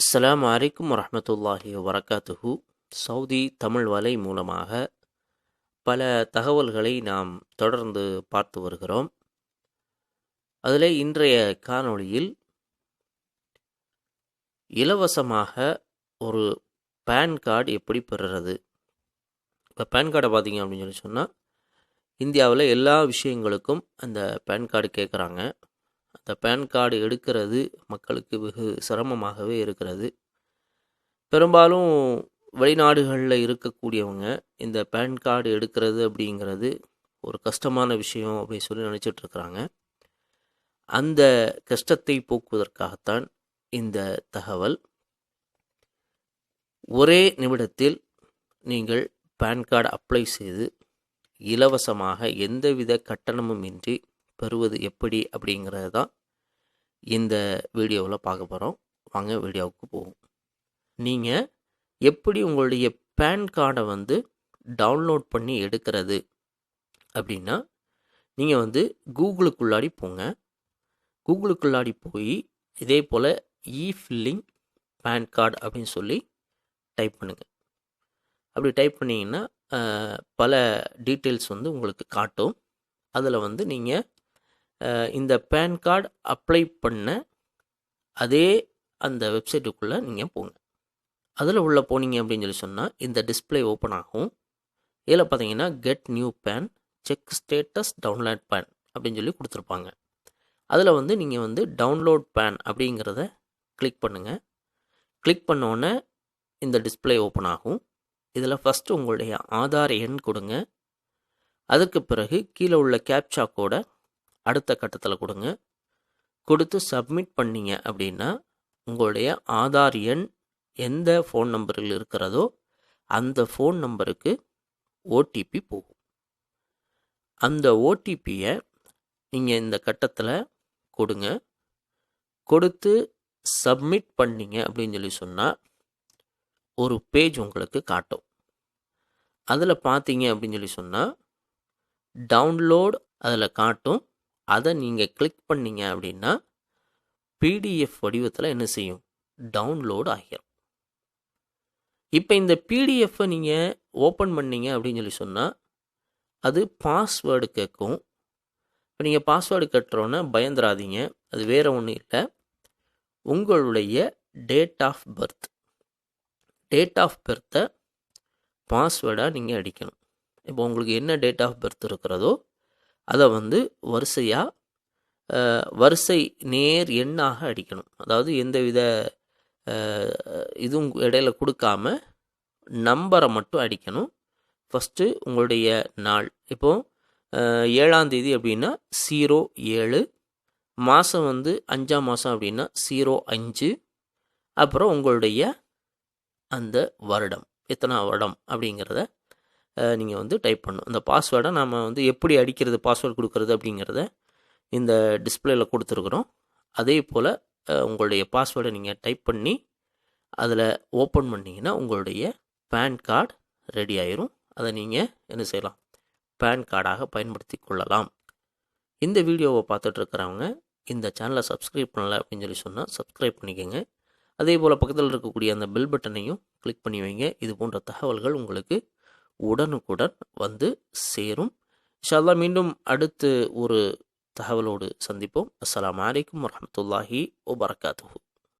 அஸ்லாம் அலைக்கும் வரமத்துல்லாஹி வரகாத்துஹு சவுதி தமிழ் வலை மூலமாக பல தகவல்களை நாம் தொடர்ந்து பார்த்து வருகிறோம். அதில் இன்றைய காணொளியில் இலவசமாக ஒரு பேன் கார்டு எப்படி பெறுறது? இப்போ பேன் கார்டை பார்த்தீங்க அப்படின்னு சொல்லி சொன்னால் இந்தியாவில் எல்லா விஷயங்களுக்கும் அந்த பேன் கார்டு கேட்குறாங்க. இந்த பேன் கார்டு எடுக்கிறது மக்களுக்கு வெகு சிரமமாகவே இருக்கிறது. பெரும்பாலும் வெளிநாடுகளில் இருக்கக்கூடியவங்க இந்த பேன் கார்டு எடுக்கிறது அப்படிங்கிறது ஒரு கஷ்டமான விஷயம் அப்படின்னு சொல்லி நினச்சிட்டு இருக்கிறாங்க. அந்த கஷ்டத்தை போக்குவதற்காகத்தான் இந்த தகவல். ஒரே நிமிடத்தில் நீங்கள் பேன் கார்டு அப்ளை செய்து இலவசமாக எந்தவித கட்டணமும் இன்றி பெறுவது எப்படி அப்படிங்கிறது தான் இந்த வீடியோவில் பார்க்க போகிறோம் வாங்க வீடியோவுக்கு போவோம். நீங்கள் எப்படி உங்களுடைய பேன் கார்டை வந்து டவுன்லோட் பண்ணி எடுக்கிறது? அப்படின்னா நீங்கள் வந்து கூகுளுக்குள்ளாடி போங்க. கூகுளுக்குள்ளாடி போய் இதே போல் இ ஃபில்லிங் பேன் கார்டு அப்படின்னு சொல்லி டைப் பண்ணுங்கள் அப்படி டைப் பண்ணிங்கன்னா பல டீட்டெயில்ஸ் வந்து உங்களுக்கு காட்டும். அதில் வந்து நீங்கள் இந்த பேன் கார்டு அப்ளை பண்ண அதே அந்த வெப்சைட்டுக்குள்ளே நீங்கள் போங்க. அதில் உள்ளே போனீங்க அப்படின்னு சொல்லி சொன்னால் இந்த டிஸ்பிளே ஓப்பன் ஆகும். இதில் பார்த்தீங்கன்னா get new PAN check status download PAN அப்படின்னு சொல்லி கொடுத்துருப்பாங்க. அதில் வந்து நீங்கள் வந்து டவுன்லோட் பேன் அப்படிங்கிறத கிளிக் பண்ணுங்கள் கிளிக் பண்ணோன்னே இந்த டிஸ்பிளே ஓப்பன் ஆகும். இதில் ஃபஸ்ட்டு உங்களுடைய ஆதார் எண் கொடுங்க. அதற்கு பிறகு கீழே உள்ள கேப்சா கோடை அடுத்த கட்டத்தில் கொடுங்க. கொடுத்து சப்மிட் பண்ணீங்க அப்படின்னா உங்களுடைய ஆதார் எண் எந்த ஃபோன் நம்பரில் இருக்கிறதோ அந்த ஃபோன் நம்பருக்கு ஓடிபி போகும். அந்த ஓடிபியை நீங்கள் இந்த கட்டத்தில் கொடுங்க. கொடுத்து சப்மிட் பண்ணீங்க அப்படின்னு சொல்லி சொன்னால் ஒரு பேஜ் உங்களுக்கு காட்டும். அதில் பார்த்தீங்க அப்படின்னு சொல்லி சொன்னால் டவுன்லோட் அதில் காட்டும். அதை நீங்கள் கிளிக் பண்ணீங்க அப்படின்னா பிடிஎஃப் வடிவத்தில் என்ன செய்யும்? டவுன்லோடு ஆகிரும். இப்போ இந்த பிடிஎஃப்பை நீங்கள் ஓப்பன் பண்ணீங்க அப்படின்னு சொல்லி சொன்னால் அது பாஸ்வேர்டு கேட்கும். இப்போ நீங்கள் பாஸ்வேர்டு கட்டுறோன்னே பயந்துராதீங்க. அது வேறு ஒன்றும் இல்லை. உங்களுடைய date of birth date of பர்த்தை பாஸ்வேர்டாக நீங்கள் அடிக்கணும். இப்போ உங்களுக்கு என்ன டேட் ஆஃப் பர்த் இருக்கிறதோ அதை வந்து வரிசையாக வரிசை நேர் எண்ணாக அடிக்கணும். அதாவது எந்தவித இதுவும் இடையில கொடுக்காம நம்பரை மட்டும் அடிக்கணும். ஃபஸ்ட்டு உங்களுடைய நாள். இப்போது ஏழாம் தேதி அப்படின்னா ஜீரோ ஏழு மாதம் வந்து அஞ்சாம் மாதம் அப்படின்னா ஜீரோ அஞ்சு அப்புறம் உங்களுடைய அந்த வருடம். எத்தனை வருடம் அப்படிங்கிறத நீங்கள் வந்து டைப் பண்ணணும். இந்த பாஸ்வேர்டை நம்ம வந்து எப்படி அடிக்கிறது பாஸ்வேர்டு கொடுக்குறது அப்படிங்கிறத இந்த டிஸ்பிளேயில் கொடுத்துருக்குறோம். அதே போல் உங்களுடைய பாஸ்வேர்டை நீங்கள் டைப் பண்ணி அதில் ஓப்பன் பண்ணிங்கன்னா உங்களுடைய பேன் கார்டு ரெடி ஆயிரும். அதை நீங்கள் என்ன செய்யலாம்? பேன் கார்டாக பயன்படுத்தி கொள்ளலாம். இந்த வீடியோவை பார்த்துட்ருக்கிறவங்க இந்த சேனலை சப்ஸ்கிரைப் பண்ணலை அப்படின்னு சொல்லி சொன்னால் சப்ஸ்கிரைப் பண்ணிக்கோங்க. அதே போல் பக்கத்தில் இருக்கக்கூடிய அந்த பெல் பட்டனையும் கிளிக் பண்ணி வைங்க. இது போன்ற தகவல்கள் உங்களுக்கு உடனுக்குடன் வந்து சேரும். இன்ஷால்லா மீண்டும் அடுத்து ஒரு தகவலோடு சந்திப்போம். அஸ்லாம் வலைக்கம் வரமத்துல்லாஹி வபரகாத்து